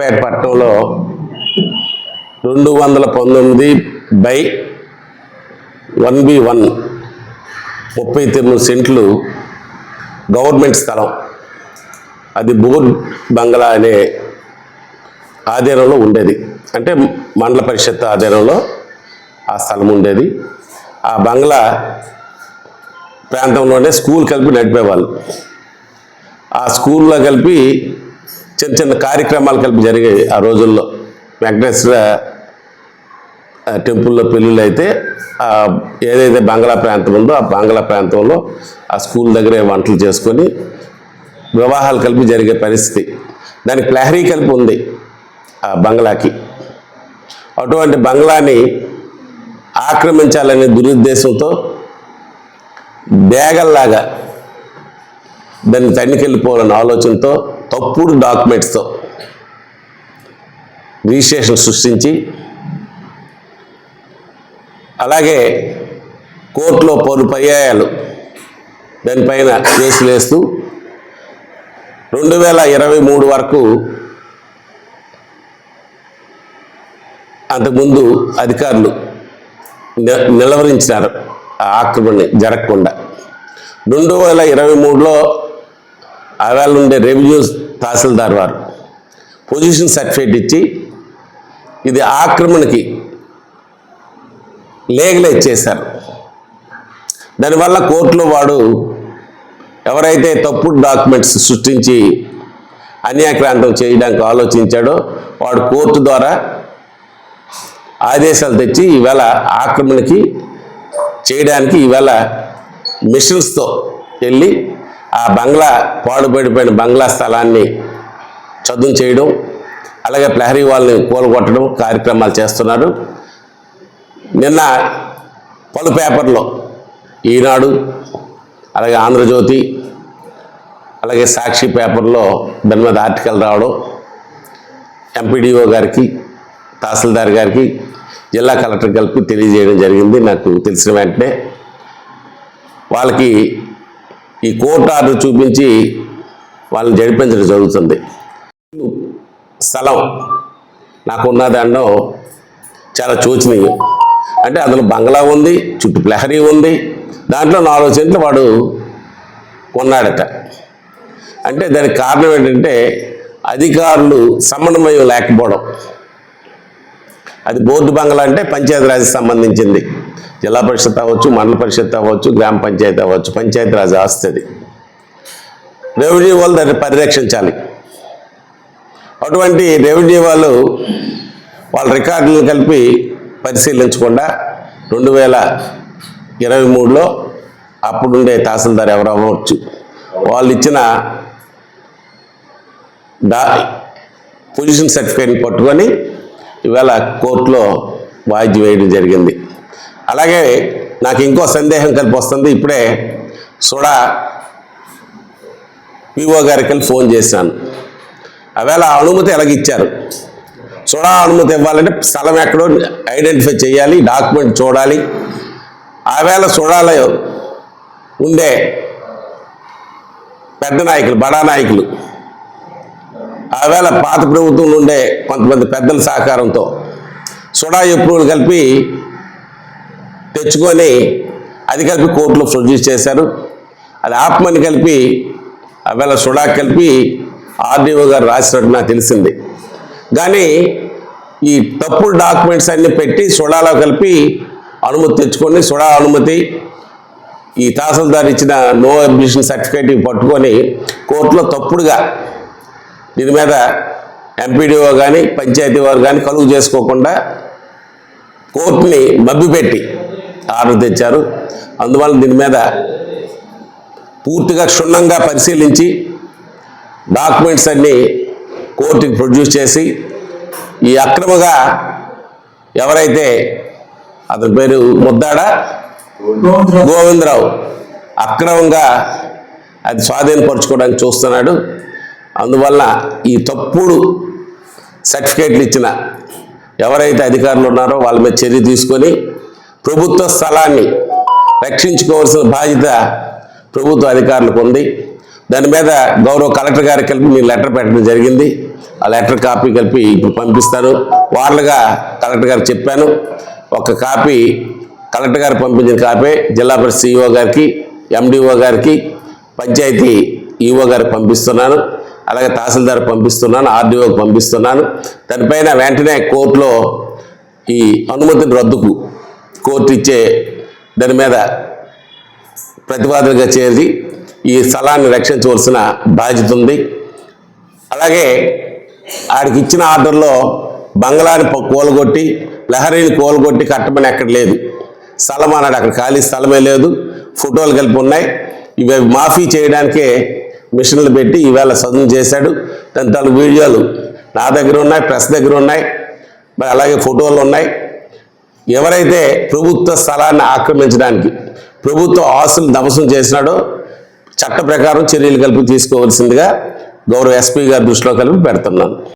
పేట పట్టణంలో రెండు వందల పంతొమ్మిది బై వన్ బి వన్ ముప్పై తొమ్మిది సెంట్లు గవర్నమెంట్ స్థలం. అది బోర్ బంగ్లా అనే ఆధీనంలో ఉండేది. అంటే మండల పరిషత్ ఆధీనంలో ఆ స్థలం ఉండేది. ఆ బంగ్లా ప్రాంతంలోనే స్కూల్ కలిపి నడిపేవాళ్ళు. ఆ స్కూల్లో కలిపి చిన్న చిన్న కార్యక్రమాలు కలిపి జరిగాయి ఆ రోజుల్లో వెంకటేశ్వర టెంపుల్లో పెళ్ళిళ్ళు అయితే ఏదైతే బంగ్లా ప్రాంతం ఉందో ఆ బంగ్లా ప్రాంతంలో ఆ స్కూల్ దగ్గరే వంటలు చేసుకొని వివాహాలు కలిపి జరిగే పరిస్థితి. దానికి ప్రహరీ కలిపి ఉంది ఆ బంగ్లాకి. అటువంటి బంగ్లాని ఆక్రమించాలనే దురుద్దేశంతో బేగల్లాగా దాన్ని తన్నికెళ్ళిపోవాలనే ఆలోచనతో తప్పుడు డాక్యుమెంట్స్తో రిజిస్ట్రేషన్ సృష్టించి అలాగే కోర్టులో పలు పర్యాయాలు దానిపైన కేసులు వేస్తూ రెండు వేల ఇరవై మూడు వరకు అంతకుముందు అధికారులు ని- నిలవరించినారు. ఆ ఆక్రమణ జరగకుండా. రెండు వేల ఇరవై మూడులో ఆవేళ ఉండే రెవెన్యూ తహసీల్దార్ వారు. పొజిషన్ సర్టిఫికేట్ ఇచ్చి ఇది ఆక్రమణకి లేగలైజ్ చేశారు. దానివల్ల కోర్టులో వాడు ఎవరైతే తప్పుడు డాక్యుమెంట్స్ సృష్టించి అన్యాక్రాంతం చేయడానికి ఆలోచించాడో వాడు కోర్టు ద్వారా ఆదేశాలు తెచ్చి ఈవేళ ఆక్రమణకి చేయడానికి ఈవేళ మిషన్స్తో వెళ్ళి ఆ బంగ్లా పాడుపడిపోయిన బంగ్లా స్థలాన్ని చదువు చేయడం అలాగే ప్రహరీ వాళ్ళని కూలగొట్టడం కార్యక్రమాలు చేస్తున్నారు. నిన్న పలు పేపర్లో ఈనాడు అలాగే ఆంధ్రజ్యోతి అలాగే సాక్షి పేపర్లో దాని మీద ఆర్టికల్ రావడం ఎంపీడీఓ గారికి తహసీల్దార్ గారికి జిల్లా కలెక్టర్ కలిపి తెలియజేయడం జరిగింది. నాకు తెలిసిన వెంటనే వాళ్ళకి ఈ కోర్టు ఆర్డర్ చూపించి వాళ్ళని జరిపించడం జరుగుతుంది. స్థలం నాకున్న దాంట్లో చాలా శోచనీయం అంటే అందులో బంగ్లా ఉంది చుట్టూ ప్రహరీ ఉంది. దాంట్లో నాలుగు సెంట్లు వాడు కొన్నాడట. అంటే దానికి కారణం ఏంటంటే అధికారులు సమన్వయం లేకపోవడం. అది బోర్డు బంగ్లా అంటే పంచాయతీరాజ్కి సంబంధించింది. జిల్లా పరిషత్ అవ్వచ్చు మండల పరిషత్ అవ్వచ్చు గ్రామ పంచాయతీ అవ్వచ్చు పంచాయతీరాజ్ ఆస్తిది రెవెన్యూ వాళ్ళు దాన్ని పరిరక్షించాలి. అటువంటి రెవెన్యూ వాళ్ళు వాళ్ళ రికార్డులను కలిపి పరిశీలించకుండా రెండు వేల ఇరవై మూడులో అప్పుడుండే తహసీల్దార్ ఎవరు అవ్వచ్చు. వాళ్ళు ఇచ్చిన డా పొజిషన్ సర్టిఫికేట్ని పట్టుకొని ఇవాళ కోర్టులో వాయిద్యం వేయడం జరిగింది. అలాగే నాకు ఇంకో సందేహం కలిపి వస్తుంది. ఇప్పుడే సుడా పిఓ గారికి వెళ్ళి ఫోన్ చేశాను. అవేళ ఆ అనుమతి ఎలాగిచ్చారు సుడా అనుమతి ఇవ్వాలంటే స్థలం ఎక్కడో ఐడెంటిఫై చేయాలి డాక్యుమెంట్ చూడాలి. ఆవేళ చూడాలి ఉండే పెద్ద నాయకులు బడా నాయకులు ఆవేళ పాత ప్రభుత్వంలో ఉండే కొంతమంది పెద్దల సహకారంతో సుడా ఎప్పుడు కలిపి తెచ్చుకొని అది కలిపి కోర్టులో ప్రొడ్యూస్ చేశారు. అది ఆత్మని కలిపి అవేళ సుడా కలిపి ఆర్డీఓ గారు రాసినట్టు నాకు తెలిసింది. కానీ ఈ తప్పుడు డాక్యుమెంట్స్ అన్ని పెట్టి సుడాలో కలిపి అనుమతి తెచ్చుకొని సుడా అనుమతి ఈ తహసీల్దార్ ఇచ్చిన నో అడ్మిషన్ సర్టిఫికేట్ పట్టుకొని కోర్టులో తప్పుడుగా దీని మీద ఎంపీడీఓ కానీ పంచాయతీ వారు కానీ కలుగు చేసుకోకుండా కోర్టుని మభ్యపెట్టి ఆర్డర్ తెచ్చారు. అందువల్ల దీని మీద పూర్తిగా క్షుణ్ణంగా పరిశీలించి డాక్యుమెంట్స్ అన్నీ కోర్టుకి ప్రొడ్యూస్ చేసి ఈ అక్రమగా ఎవరైతే అతని పేరు ముద్దాడ గోవిందరావు అక్రమంగా అది స్వాధీనపరచుకోవడానికి చూస్తున్నాడు. అందువల్ల ఈ తప్పుడు సర్టిఫికేట్లు ఇచ్చిన ఎవరైతే అధికారులు ఉన్నారో వాళ్ళ మీద చర్య తీసుకొని ప్రభుత్వ స్థలాన్ని రక్షించుకోవాల్సిన బాధ్యత ప్రభుత్వ అధికారులకు ఉంది. దాని మీద గౌరవ కలెక్టర్ గారికి కలిపి మీరు లెటర్ పెట్టడం జరిగింది. ఆ లెటర్ కాపీ కలిపి ఇప్పుడు పంపిస్తాను వార్లుగా కలెక్టర్ గారికి చెప్పాను. ఒక కాపీ కలెక్టర్ గారు పంపించిన కాపీ జిల్లా పరిషత్ సిఇఓ గారికి ఎండిఓ గారికి పంచాయతీ ఈఓ గారికి పంపిస్తున్నాను. అలాగే తహసీల్దార్ పంపిస్తున్నాను ఆర్డీఓకి పంపిస్తున్నాను. దానిపైన వెంటనే కోర్టులో ఈ అనుమతిని రద్దుకు కోర్టు ఇచ్చే దాని మీద ప్రతిపాదనగా చేరి ఈ స్థలాన్ని రక్షించవలసిన బాధ్యత ఉంది. అలాగే ఆడికి ఇచ్చిన ఆర్డర్లో బంగ్లాని ప- లహరీని కూలగొట్టి కట్టమని ఎక్కడ లేదు. స్థలం అన్నాడు అక్కడ ఖాళీ స్థలమే లేదు. ఫోటోలు కలిపి ఉన్నాయి. ఇవి మాఫీ చేయడానికే మిషన్లు పెట్టి ఈవేళ సదును చేశాడు. దాని తాలూకు వీడియోలు నా దగ్గర ఉన్నాయి ప్రెస్ దగ్గర ఉన్నాయి. మరి అలాగే ఫోటోలు ఉన్నాయి. ఎవరైతే ప్రభుత్వ స్థలాన్ని ఆక్రమించడానికి ప్రభుత్వ ఆస్తులు ధ్వంసం చేసినాడో చట్ట ప్రకారం చర్యలు కలిపి తీసుకోవాల్సిందిగా గౌరవ ఎస్పీ గారి దృష్టిలో కలిపి పెడుతున్నాను.